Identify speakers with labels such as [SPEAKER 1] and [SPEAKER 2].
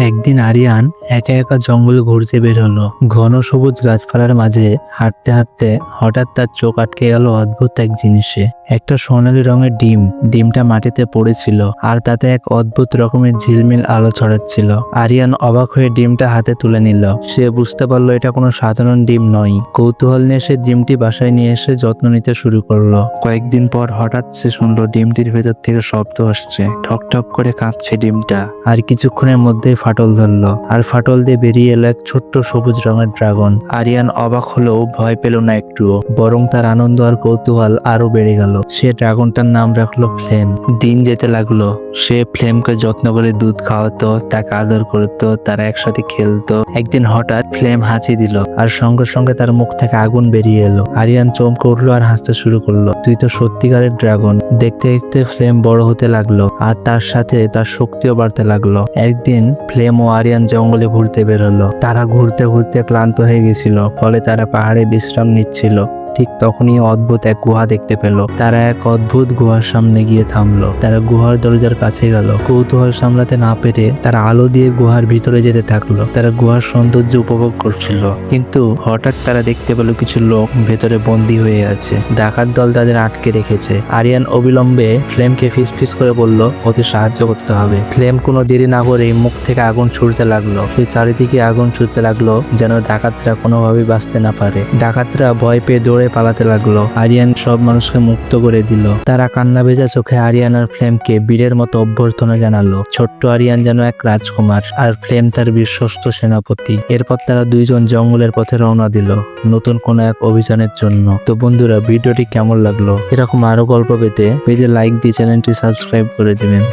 [SPEAKER 1] একদিন আরিয়ান একা একা জঙ্গলে ঘুরতে বের হলো। ঘন সবুজ গাছপালার মাঝে হাঁটতে হাঁটতে হঠাৎ তার চোখ আটকে গেল অদ্ভুত এক জিনিসে। একটা সোনালী রঙের ডিম। ডিমটা মাটিতে পড়েছিল আর তাতে এক অদ্ভুত রকমের ঝিলমিল আলো ছড়াচ্ছিল। আরিয়ান অবাক হয়ে ডিমটা হাতে তুলে নিল। সে বুঝতে পারল এটা কোনো সাধারণ ডিম নয়। কৌতূহল নিয়ে সে ডিমটি বাসায় নিয়ে এসে যত্ন নিতে শুরু করল। কয়েকদিন পর হঠাৎ সে শুনলো ডিমটির ভেতর থেকে শব্দ আসছে। ঠক ঠক করে কাঁপছে ডিমটা। আর কিছুক্ষণের মধ্যেই ফাটল ধরলো। আর ফাটল দিয়ে বেরিয়ে এলো এক ছোট্ট সবুজ রঙের ড্রাগন। আরিয়ান অবাক হলেও ভয় পেল না একটুও। বরং তার আনন্দ আর কৌতূহল আরও বেড়ে গেল। সে ড্রাগনটার নাম রাখল ফ্লেম। দিন যেতে লাগল। সে ফ্লেমকে যত্ন করে দুধ খাওয়াতো, তাকে আদর করতো, তারা একসাথে খেলতো। একদিন হঠাৎ ফ্লেম হাঁচি দিল আর সঙ্গে সঙ্গে তার মুখ থেকে আগুন বেরিয়ে এলো। আরিয়ান চমকে উঠল আর হাসতে শুরু করল। তুই তো সত্যিকারের ড্রাগন। দেখতে দেখতে ফ্লেম বড় হতে লাগল আর তার সাথে তার শক্তিও বাড়তে লাগল। একদিন ফ্লেম ও আরিয়ান জঙ্গলে ঘুরতে বের হলো। তারা ঘুরতে ঘুরতে ক্লান্ত হয়ে গেছিল, ফলে তারা পাহাড়ে বিশ্রাম নিচ্ছিল। ঠিক তখনই অদ্ভুত এক গুহা দেখতে পেল। তারা এক অদ্ভুত গুহার সামনে গিয়ে থামলো। তারা গুহার দরজার কাছে গেল। কৌতূহল সামলাতে না পেরে তারা আলো দিয়ে গুহার ভিতরে যেতে থাকল। তারা গুহার সৌন্দর্য উপভোগ করছিল। কিন্তু হঠাৎ তারা দেখতে পেল কিছু লোক ভেতরে বন্দী হয়ে আছে। ডাকাত দল তাদের আটকে রেখেছে। আরিয়ান অবিলম্বে ফ্লেমকে ফিস ফিস করে বলল, ওদের সাহায্য করতে হবে। ফ্লেম কোনো দেরি না করে মুখ থেকে আগুন ছুটতে লাগল। সেই চারিদিকে আগুন ছুটতে লাগল যেন ডাকাতরা কোনোভাবেই বাঁচতে না পারে। ডাকাতরা ভয় পেয়ে দৌড়ে পালাতে লাগল। আরিয়ান সব মানুষকে মুক্ত করে দিল। তারা কান্না ভেজা চোখে আরিয়ান আর ফ্লেমকে বীরের মতো অভ্যর্থনা জানালো। ছোট্ট আরিয়ান যেন এক রাজকুমার আর ফ্লেম তার বিশ্বস্ত সেনাপতি। এরপর তারা দুইজন জঙ্গলের পথে রওনা দিল, নতুন কোনো এক অভিযানের জন্য। তো বন্ধুরা, ভিডিওটি কেমন লাগল? এরকম আরও গল্প পেতে পেজে লাইক দিয়ে চ্যানেলটি সাবস্ক্রাইব করে দিবেন।